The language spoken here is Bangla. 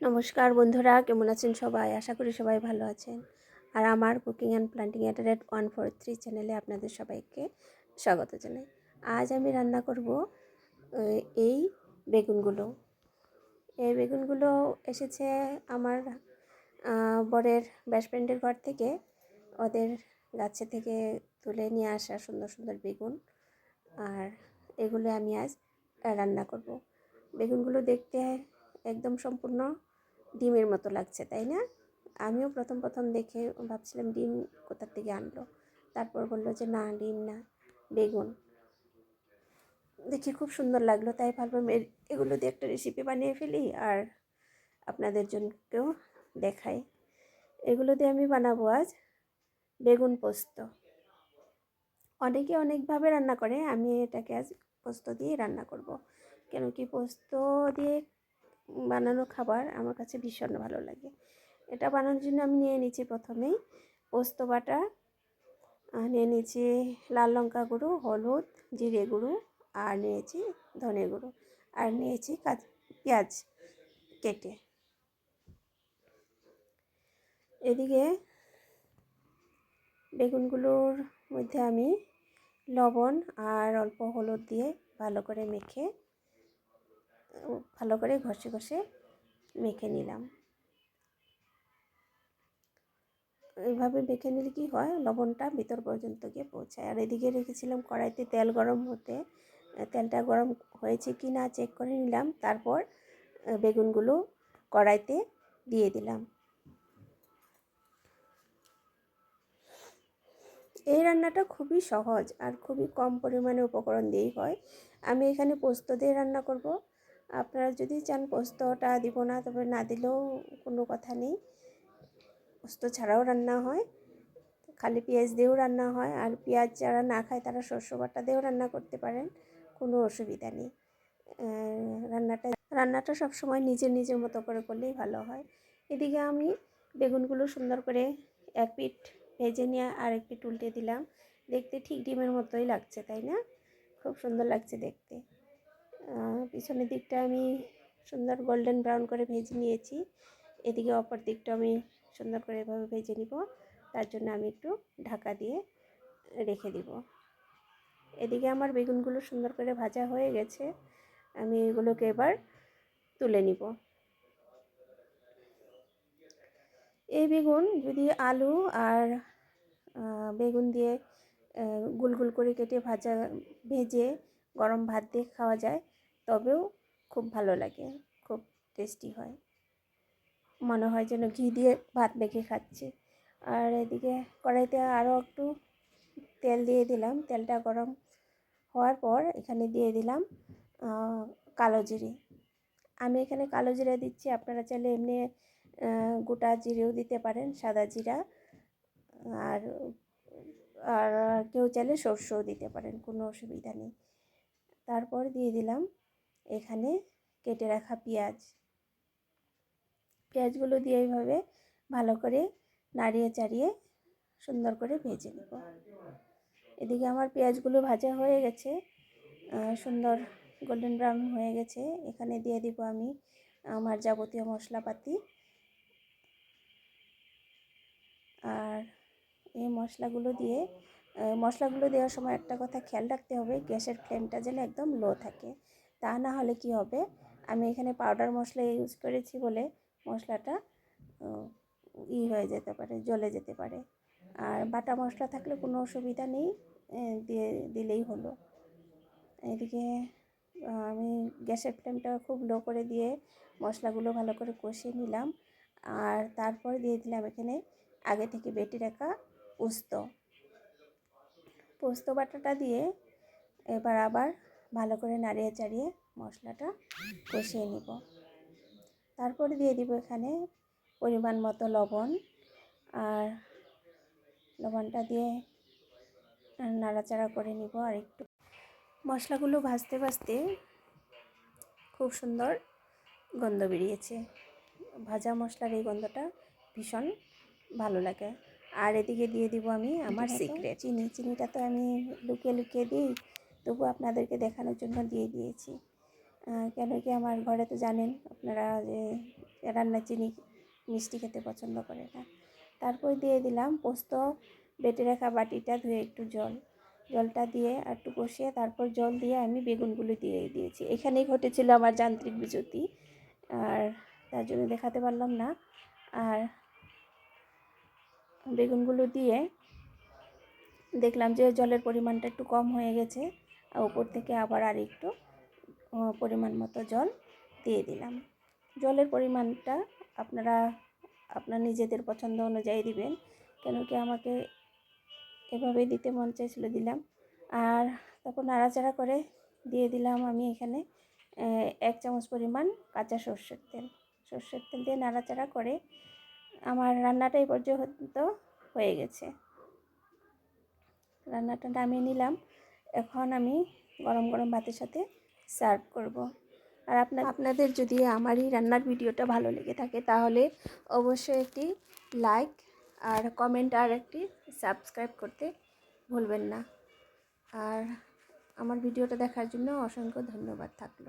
নমস্কার বন্ধুরা, কেমন আছেন সবাই? আশা করি সবাই ভালো আছেন। আর আমার cooking and planting at rate one four three চ্যানেলে আপনাদের সবাইকে স্বাগত জানাই। আজ আমি রান্না করব এই বেগুনগুলো। এই বেগুনগুলো এসেছে আমার বরের বেস্ট ফ্রেন্ডের ঘর থেকে। ওদের গাছে থেকে তুলে নিয়ে আসা সুন্দর সুন্দর বেগুন। আর এগুলো আমি আজ রান্না করব। বেগুনগুলো দেখতে একদম সম্পূর্ণ ডিমের মতো লাগছে, তাই না? আমিও প্রথম প্রথম দেখে ভাবছিলাম ডিম কোথার থেকে আনলো। তারপর বলল যে, না, ডিম না, বেগুন। দেখি খুব সুন্দর লাগল, তাই ভাবলাম এগুলো দিয়ে একটা রেসিপি বানিয়ে ফেলি আর আপনাদের জন্যকেও দেখাই। এগুলো দিয়ে আমি বানাবো আজ বেগুন পোস্ত। অনেকে অনেকভাবে রান্না করে, আমি এটাকে আজ পোস্ত দিয়ে রান্না করব। কেন কি পোস্ত দিয়ে বানানো খাবার আমার কাছে ভীষণ ভালো লাগে। এটা বানানোর জন্য আমি নিয়ে নিয়েছি প্রথমেই পোস্ত বাটা নিয়ে নিয়েছি লাল লঙ্কা গুঁড়ো, হলুদ, জিরে গুঁড়ো, আর নিয়েছি ধনে গুঁড়ো, আর নিয়েছি কাঁচ, পেঁয়াজ কেটে। এদিকে বেগুনগুলোর মধ্যে আমি লবণ আর অল্প হলুদ দিয়ে ভালো করে মেখে ভালো করে ঘষে ঘষে মেখে নিলাম। এইভাবে মেখে নিলে কি হয়? লবণটা ভিতর পর্যন্ত গিয়ে পৌঁছায়। আর এদিকে রেখেছিলাম কড়াইতে তেল গরম হতে। তেলটা গরম হয়েছে কি না চেক করে নিলাম। তারপর বেগুনগুলো কড়াইতে দিয়ে দিলাম। এই রান্নাটা খুবই সহজ আর খুবই কম পরিমাণে উপকরণ দিয়েই হয়। আমি এখানে পোস্ত দিয়ে রান্না করব। আপনারা যদি চান পোস্তটা দিব না, তবে না দিলেও কোনো কথা নেই। পোস্ত ছাড়াও রান্না হয়, খালি পেঁয়াজ দিয়েও রান্না হয়, আর পেঁয়াজ যারা না খায় তারা শস্য বাটা দিয়েও রান্না করতে পারেন, কোনো অসুবিধা নেই। রান্নাটা রান্নাটা সবসময় নিজের নিজের মতো করে করলেই ভালো হয়। এদিকে আমি বেগুনগুলো সুন্দর করে এক পিঠ ভেজে নিয়ে আর এক পিঠ উল্টে দিলাম। দেখতে ঠিক ডিমের মতোই লাগছে, তাই না? খুব সুন্দর লাগছে দেখতে। পিছনের দিকটা আমি সুন্দর গোল্ডেন ব্রাউন করে ভেজে নিয়েছি। এদিকে অপর দিকটা আমি সুন্দর করে এভাবে ভেজে নিব। তার জন্য আমি একটু ঢাকা দিয়ে রেখে দিব। এদিকে আমার বেগুনগুলো সুন্দর করে ভাজা হয়ে গেছে। আমি এগুলোকে এবার তুলে নিব। এই বেগুন যদি আলু আর বেগুন দিয়ে আহ, গুল গুল করে কেটে ভাজা ভেজে গরম ভাত দিয়ে খাওয়া যায় তবেও খুব ভালো লাগে, খুব টেস্টি হয়। মনে হয় যেন ঘি দিয়ে ভাত মেখে খাচ্ছি। আর এদিকে কড়াইতে আরও একটু তেল দিয়ে দিলাম। তেলটা গরম হওয়ার পর এখানে দিয়ে দিলাম কালো জিরে। আমি এখানে কালো জিরা দিচ্ছি। আপনারা চাইলে এমনি গোটা জিরেও দিতে পারেন, সাদা জিরা। আর আর কেউ চাইলে সর্ষেও দিতে পারেন, কোনো অসুবিধা নেই। তারপর দিয়ে দিলাম এখানে কেটে রাখা পেঁয়াজ। পেঁয়াজগুলো দিয়ে এইভাবে ভালো করে নাড়িয়ে চাড়িয়ে সুন্দর করে ভেজে নেব। এদিকে আমার পেঁয়াজগুলো ভাজা হয়ে গেছে। সুন্দর গোল্ডেন ব্রাউন হয়ে গেছে। এখানে দিয়ে দিব আমি আমার যাবতীয় মশলাপাতি। আর এই মশলাগুলো দিয়ে মশলাগুলো দেওয়ার সময় একটা কথা খেয়াল রাখতে হবে, গ্যাসের ফ্লেমটা যেন একদম লো থাকে। তা না হলে কি হবে? আমি এখানে পাউডার মশলা ইউজ করেছি বলে মশলাটা ই হয়ে যেতে পারে, জ্বলে যেতে পারে। আর বাটা মশলা থাকলে কোনো অসুবিধা নেই দিয়ে দিলেই হলো। এদিকে আমি গ্যাসের ফ্লেমটা খুব লো করে দিয়ে মশলাগুলো ভালো করে কষিয়ে নিলাম। আর তারপর দিয়ে দিলাম এখানে আগে থেকে বেটে রাখা পোস্ত। পোস্ত বাটাটা দিয়ে এবার আবার ভালো করে নাড়িয়ে চাড়িয়ে মশলাটা কষিয়ে নিব। তারপরে দিয়ে দিব এখানে পরিমাণ মতো লবণ আর লবণটা দিয়ে নাড়াচাড়া করে নিব আর একটু। মশলাগুলো ভাজতে ভাজতে খুব সুন্দর গন্ধ বেরিয়েছে। ভাজা মশলার এই গন্ধটা ভীষণ ভালো লাগে। আর এদিকে দিয়ে দিব আমি আমার সিক্রেট চিনি চিনিটা তো আমি লুকিয়ে লুকিয়ে দিই। তবু আপনাদেরকে দেখানোর জন্য দিয়ে দিয়েছি। কেন কি আমার ঘরে তো জানেন আপনারা যে রান্না চিনি, মিষ্টি খেতে পছন্দ করে না তারপর দিয়ে দিলাম পোস্ত, বেটে রাখা বাটিটা, ধুয়ে একটু জল। জলটা দিয়ে আর একটু কষিয়ে তারপর জল দিয়ে আমি বেগুনগুলো দিয়ে দিয়েছি। এখানেই ঘটেছিল আমার যান্ত্রিক বিচ্যুতি, আর তার জন্য দেখাতে পারলাম না। আর বেগুনগুলো দিয়ে দেখলাম যে জলের পরিমাণটা একটু কম হয়ে গেছে। উপর থেকে আবার আর একটু পরিমাণ মতো জল দিয়ে দিলাম। জলের পরিমাণটা আপনারা, আপনার নিজেদের পছন্দ অনুযায়ী দিবেন, কেন কি আমাকে এভাবে দিতে মন চাইছিল দিলাম। আর তারপর নাড়াচাড়া করে দিয়ে দিলাম আমি এখানে এক চামচ পরিমাণ কাঁচা সর্ষের তেল। সর্ষের তেল দিয়ে নাড়াচাড়া করে আমার রান্নাটা এই পর্যন্ত হয়ে গেছে। রান্নাটা নামিয়ে নিলাম। এখন আমি গরম গরম ভাতের সাথে সার্ভ করব। আর আপনার আপনাদের যদি আমার এই রান্নার ভিডিওটা ভালো লেগে থাকে তাহলে অবশ্যই একটি লাইক আর কমেন্ট আর একটি সাবস্ক্রাইব করতে ভুলবেন না। আর আমার ভিডিওটা দেখার জন্য অসংখ্য ধন্যবাদ থাকল।